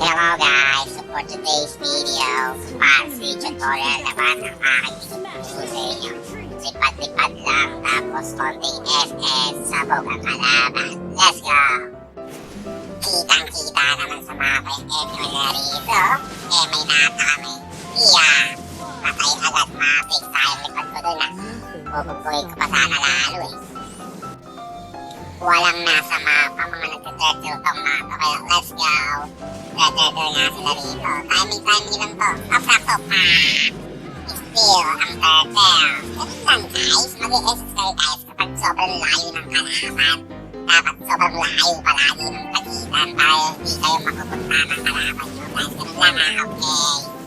Hello guys, so for today's video, fancy tutorial naman ang aking ituturo sa inyo. Lipat-lipat lang, tapos konting SS, sabog ang kalaban. Let's go! Kitang-kita naman sa yung Emil na rito. Eh, may nata kami. Iya! Patay agad, matik. Sayang lipat ko dun ah. Bubugbuhin ko pa sana lalo eh. Walang nasa mapa, mga nagtaturtle tong mapa. Kaya let's go! Nagtaturtle nga sila rito. Timing, timing lang to. Up, up, up. Ah! Still, ang turtle. Ganun lang guys. Kayo guys kapag sobrang layo ng kalaban. Dapat sobrang layo palagi ng pagitan para hindi kayo makupunta ng kalaban nyo guys. Ganun lang ah, okay.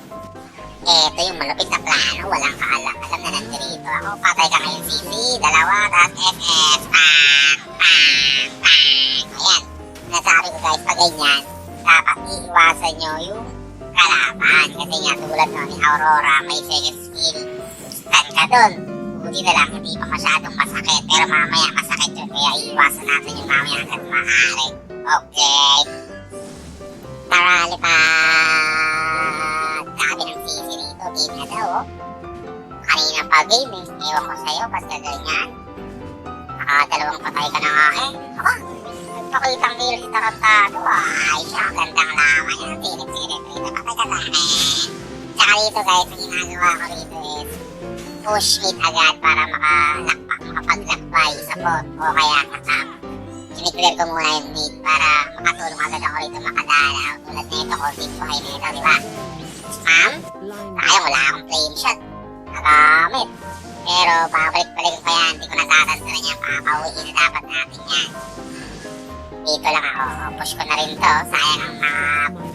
Ito yung malupit na plano, walang kaalam. Alam na nandito ako, patay ka ngayon CC, dalawa, tapos SS, pang, pang, pang. Ayan, nasabi ko guys, pag ganyan, dapat iiwasan nyo yung kalaban. Kasi nga tulad no, ni Aurora, may second skill, stun ka dun. Buti na lang, hindi pa masyadong masakit, pero mamaya masakit yun, kaya iiwasan natin yung mamaya hanggang maaari. Okay. Tara, lipat! Game na daw, oh. Kanina pa game eh. Ewan ko sa'yo, basta ganyan. Nakadalawang patay ka na nga eh. Aba, nagpakitang kill si Tarantado. Ay, siya, gandang laman yan. Silip-silip rito, patay ka na eh. Tsaka rito guys, ang ginagawa ko rito is push mid agad para makalakpak, makapaglakbay sa bot o kaya sa top. Ko muna yung mid para makatulong agad ako rito makadalaw. Tulad nito, konting buhay nito, di ba? Spam? Sayang, wala akong flame shot. Nagamit. Pero babalik-balik ko yan, hindi ko natatandaan yan. Papauwiin na dapat natin yan. Dito lang ako. Push ko na rin to. Sayang ang mga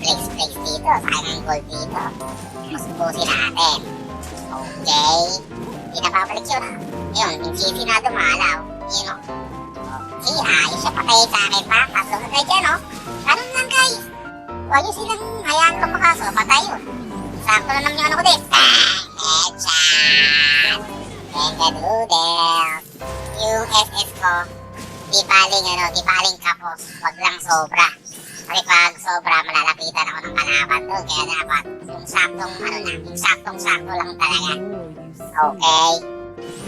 place-place dito. Sayang ang gold dito. Puspusin natin. Okay. Hindi na babalik yun. Yun, yung GC na dumalaw. Yun o. Okay, ayos siya patay sa akin pa. Pasunod na dyan o. Ganun lang guys. Huwag nyo silang hayaan lumakaso. Patay yun. Sakto na naman yung ano ko din. Headshot! The noodles. Yung SS ko, di baling ano, di baling kapos. Wag lang sobra. Kasi pag sobra, malalapitan ako ng kalaban doon. Kaya dapat yung saktong ano na, yung saktong-sakto lang talaga. Okay.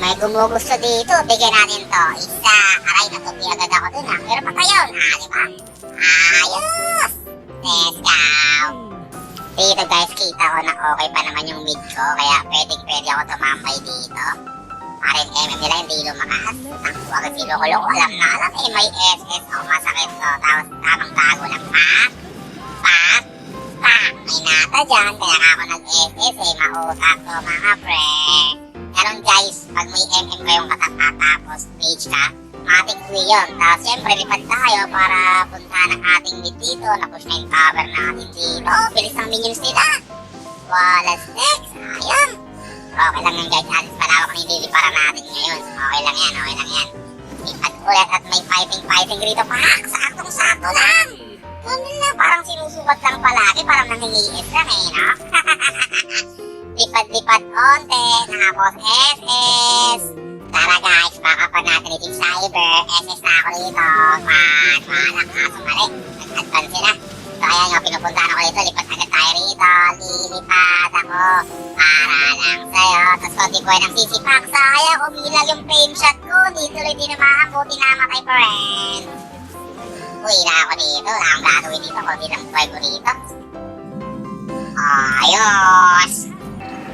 May gumugusto dito, bigyan natin to. Isa, aray, natupi agad ako dun ha. Pero patay yun, ah, di ba? Ayos! Let's go! Dito guys, kita ko na okay pa naman yung mid ko, kaya pwedeng pwede ako tumambay dito. Para yung MM nila hindi lumakas. Takbo agad si Loko Loko, alam na alam eh, may SS o masakit to. Tapos tamang tago lang, pak, pak, pak. May nata dyan, kaya nga ako nag-SS eh, mautak to mga pre. Ganun guys, pag may MM kayong katapat tapos mage ka, free yun. Tapos syempre, lipad tayo para puntahan ang ating mid dito. Na-push na yung cover natin dito. Bilis ng minions nila. Wala sticks. Ayun. Okay lang yan guys. Alis palawak na yung liliparan natin ngayon. Okay lang yan, okay lang yan. Lipad ulit at may fighting-fighting rito. Pak! Saktong-sakto lang. Ganun lang, parang sinusubat lang palagi. Parang nangingiis lang eh, no? Lipad-lipad konti. Tapos SS. Tara guys, baka pa natin yung cyber. SS na ako rito. Man, manak nga sumali. Nag-advance sila. So ayan nga, pinupuntahan ako dito. Lipat agad tayo rito. Lilipad ako. Para lang sa'yo. Tapos konti ko ng sisipak. Sayang, umilag yung frame shot ko. Dito ulit din naman. Buti namatay pa rin. Na ako dito. Wala akong gagawin dito. Konti lang buhay ko dito. Ayos!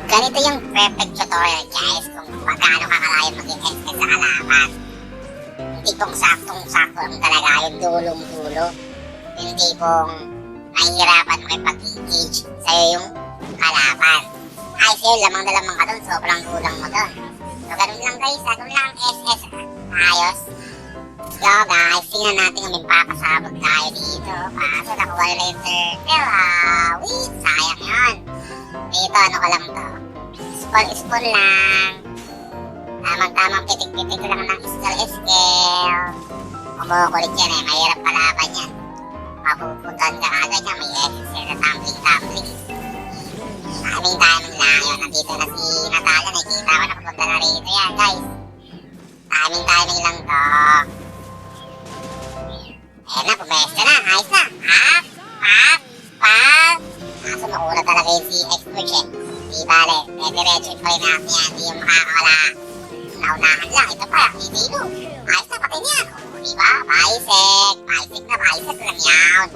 Ganito yung perfect tutorial guys kung paano kakalayan maging SS sa kalaban. Yung tipong saktong-sakto lang talaga yung dulong-dulo. Yung tipong nahihirapan makipag-engage sa'yo yung kalaban. Ay, sa'yo, lamang na lamang ka dun, sobrang kulang mo dun. So, ganun lang guys, ganun lang SS. Ayos. So guys, tingnan natin kung may papasabog tayo dito. Kaso nakuha yung turtle. Ah, wait, sayang yun. Dito, ano ka lang to? Spawn-spawn lang. Tamang-tamang pitik-pitik lang ng skill-skill. Kumukulit yan eh, mahirap palaban yan. Mapupuntan ka agad niya, may exit na tumbling-tumbling. Timing-timing lang yun. Nandito na si Natalia, nakikita ko na papunta na rito yan, guys. Timing-timing lang to. Ayan na, pumesta na, ayos na. Pak, pak, pak. si expert eh. Di bale, eh, diretso pa rin natin yan. Di yung makakawala. Naunahan lang. Ito pa, hindi no. Ayos na pati niyan. O, di ba? Bisek. Bisek na bisek lang yan.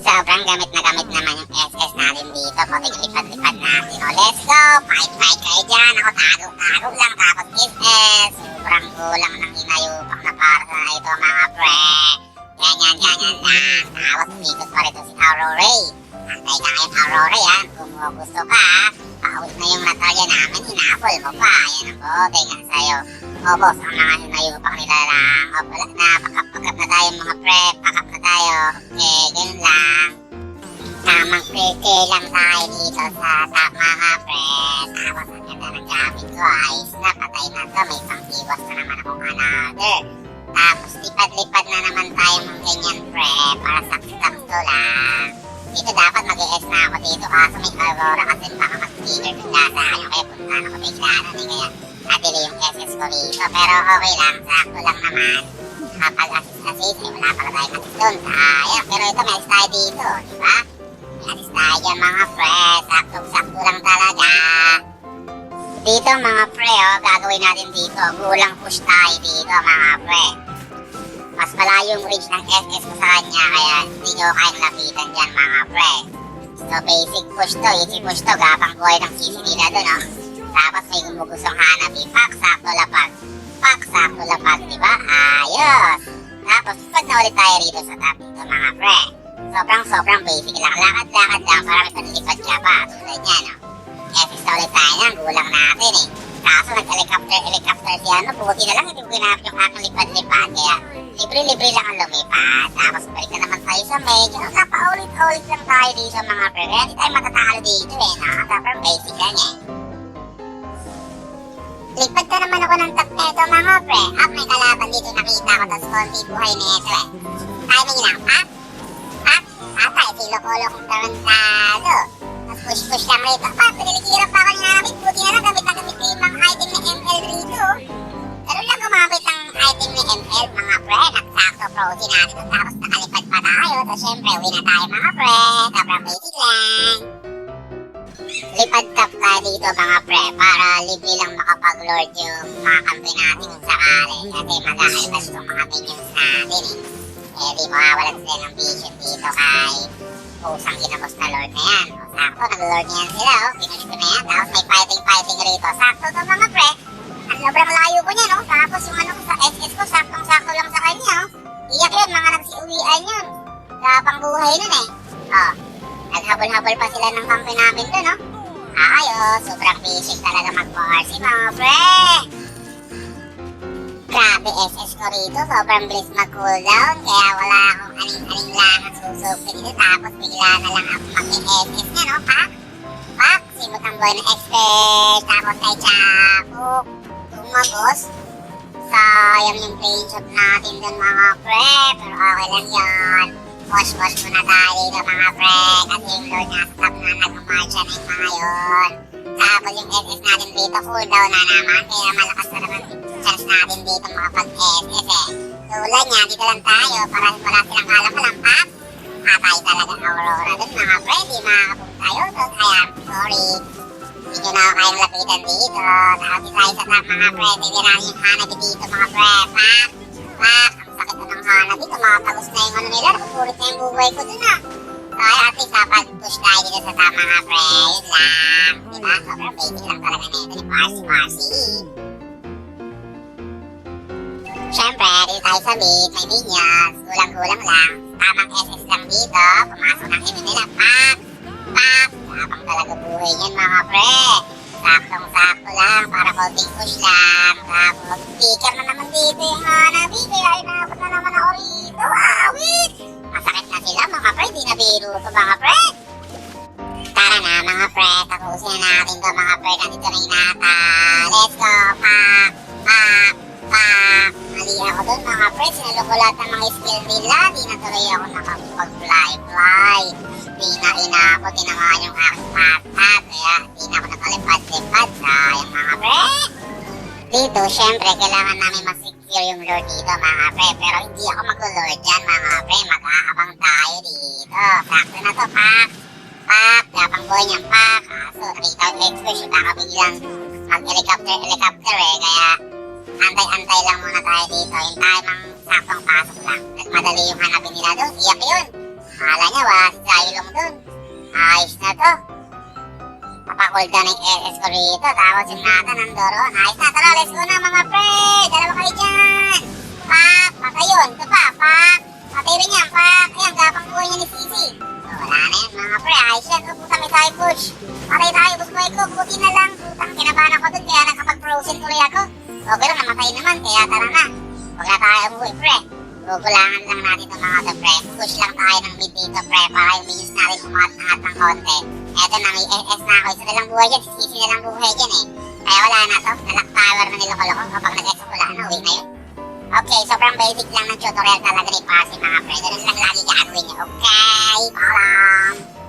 Sobrang gamit na gamit naman yung SS natin dito. Pati lipad-lipad natin. O, let's go. Fight, fight kayo dyan. Ako, tago-tago lang. Tapos SS. Sobrang kulang ng inayupak na para sa ito mga pre. Ganyan, ganyan lang. Tapos umikot pa rito si Aurora. Antay ka ngayon, Aurora, yan. Kung gusto ka, pauwi na yung Natalia namin, hinapol mo pa. Yan ang bote nga sa'yo. O, boss, ang mga hinayupak nila lang. O, wala na, pakap-pakap na tayo mga pre. Pakap na tayo. Okay, ganun lang. Tamang pre lang tayo dito sa top mga pre. Tapos ang ganda ng gamit ko, ayos na, patay na to. May pang-iwas na naman akong another. Lipad-lipad na naman tayo ng ganyan pre, para sakto-sakto lang. Dito dapat mag-ES na ako dito kaso may Aurora kasi baka mag-trigger bigla sa akin. Kaya punta ako bigla eh, kaya nadili yung SS ko rito. Pero okay lang, sakto lang naman. Kapag assist-assist, eh wala pala tayong assist doon. Sayang, pero ito may assist tayo dito, di ba? May assist tayo dyan mga pre, sakto-sakto lang talaga. Dito mga pre, oh, gagawin natin dito. Gulang push tayo dito mga pre. Mas malayo yung reach ng SS ko sa kanya, kaya hindi nyo kayang lapitan dyan mga pre. So basic push to, easy push to, gapang buhay ng sisi nila dun, oh. Tapos may gumugusong hanabi, pak, sakto lapag. Pak, sakto lapag, di ba? Ayos! Tapos, pag na ulit tayo rito sa top dito mga pre. Sobrang sobrang basic lang, lakad-lakad lang para may panlipad ka pa, tulad niya, no? SS na ulit tayo yan, gulang natin eh. Kaso nag-helicopter, helicopter si ano, buti na lang hindi ko ginamit yung aking lipad-lipad. Kaya libre-libre lang ang lumipad. Tapos balik na naman tayo sa medyo. Napaulit-ulit lang tayo dito sa mga pre. Kaya hindi tayo matatalo dito eh. Nakakapang basic lang eh. Lipad ka naman ako ng top neto mga pre. Up may kalaban dito nakita ko. Tapos konti buhay neto eh. Timing lang. Pak! Pak! Ata, silo-kolo kong tarantado. Tapos push-push lang rito. Pa, piniligiran pa ako ni Hamid. Buti na lang gamit na gamit ko yung mga item ni ML rito. Ganun lang gumamit ang item ni ML mga pre. Nagsakto protein natin. Tapos nakalipad pa tayo. Tapos syempre, uwi na tayo mga pre. Sobrang basic lang. Lipad tap tayo dito mga pre para libre lang makapag-lord yung mga kampi natin kung sakali. Kasi mag-aalbas itong mga minions natin eh. Eh di mawawalan sila ng vision dito kay pusang ginabos na lord na yan. O, sakto, nag-lord na sila. O, pinush ko na yan. Tapos may fighting-fighting rito. Sakto to mga pre. Ang sobrang layo ko niya, no? Tapos yung ano ko sa SS ko, saktong-sakto lang sa kanya, oh. Iyak yun, mga nagsiuwian yun. Gapang buhay nun eh. Oh, naghabol-habol pa sila ng kampi namin dun, no? Ayos, sobrang basic talaga mag-parsi, mga pre. Grabe, SS ko rito, sobrang bilis mag-cooldown, kaya wala akong aning-aning lang ang susupin dito, tapos bigla na lang ako mag-SS niya, no? Pak? Pak, simot ang boy ng expert, tapos kay Chapuk, tumagos. Sayang yung shop natin dun mga pre, pero okay lang yan. Wash-wash muna tayo dito mga pre, kasi yung Lord nasa top na nagmamarcha na yung mga yun. Tapos yung SS natin dito, cooldown na naman, kaya malakas na naman chance natin dito makapag-SS eh. Tulad niya, dito lang tayo, para wala silang alam ko lang, pap. Patay talaga Aurora dun mga pre, di makakapag tayo dun, kaya sorry. Hindi na ako kayang lapitan dito. Isa sa mga pre, titirahan yung hanabi dito mga pre, pak. Pak, ang sakit na ng hanabi, tumatagos na yung ano nila, napupulit na yung buhay ko dun ah. Kaya at least napag-push tayo dito sa top mga pre, yun lang. Diba? Sobrang basic lang talaga nito ni Parsi Parsi. Siyempre, dito tayo sa mid, may minions, kulang-kulang lang. Tamang SS lang dito, pumasok ng hino nila, pak! Pak! Tapang talaga buhay niyan mga pre. Saktong-sakto lang, para konting push lang. Tapos, speaker na naman dito yung hanabi, kaya inabot na naman ako rito. Awit! Masakit na sila mga pre, di na biro to mga pre. Tara na mga pre, tapusin na natin to mga pre, nandito na yung nata. Let's go, pak! Pak! Pak! Mali ako dun mga pre, sinalo ko lahat ng mga skill nila, di na tuloy ako nakapag-fly-fly. Di na inabot, tinamaan yung aking patat, kaya di na ako nakalipad-lipad, sayang mga pre. Dito, syempre, kailangan namin masecure yung lord dito mga pre, pero hindi ako mag-lord dyan mga pre, mag-aabang tayo dito. Sakto na to, pak! pak, gapang buhay niyang pak. Kaso, nakita ko express, baka biglang mag-helicopter, helicopter eh. Kaya, antay-antay lang muna tayo dito. Yung tamang saktong pasok lang. At madali yung hanapin nila doon. Iyak yun. Akala niya, wala si Zylong doon. Ayos na to. Papakool down ng SS ko rito. Tapos yung nata ng doron. Ayos na. Tara, let's go na mga pre. Dalawa kayo dyan. Pak, patay yun. Ito pa, pak. Patay rin yan, pak. Ayan, gapang buhay niya ni Sisi. So, wala na yan mga pre. Ayos yan. Oh, puta, may tayo push. Patay tayo, gusto ko. Buti na lang. Putang, kinabahan ako dun. Kaya nakapag-frozen tuloy ako. Okay lang, namatay naman. Kaya tara na. Huwag na tayo umuwi, pre. Gugulangan lang natin itong mga to, pre. Push lang tayo ng mid dito, pre. Para yung minions natin umangat ng konti. Eto na, may SS na ako. Isa na lang buhay dyan. Sisi na lang buhay dyan eh. Kaya wala na to. Nalock tower na niloko-loko. Kapag nag-SS wala na, uwi na yun. Okay, sobrang basic lang ng tutorial talaga ni Pasi mga pre. Ganun lang lagi gagawin niya. Okay, paalam!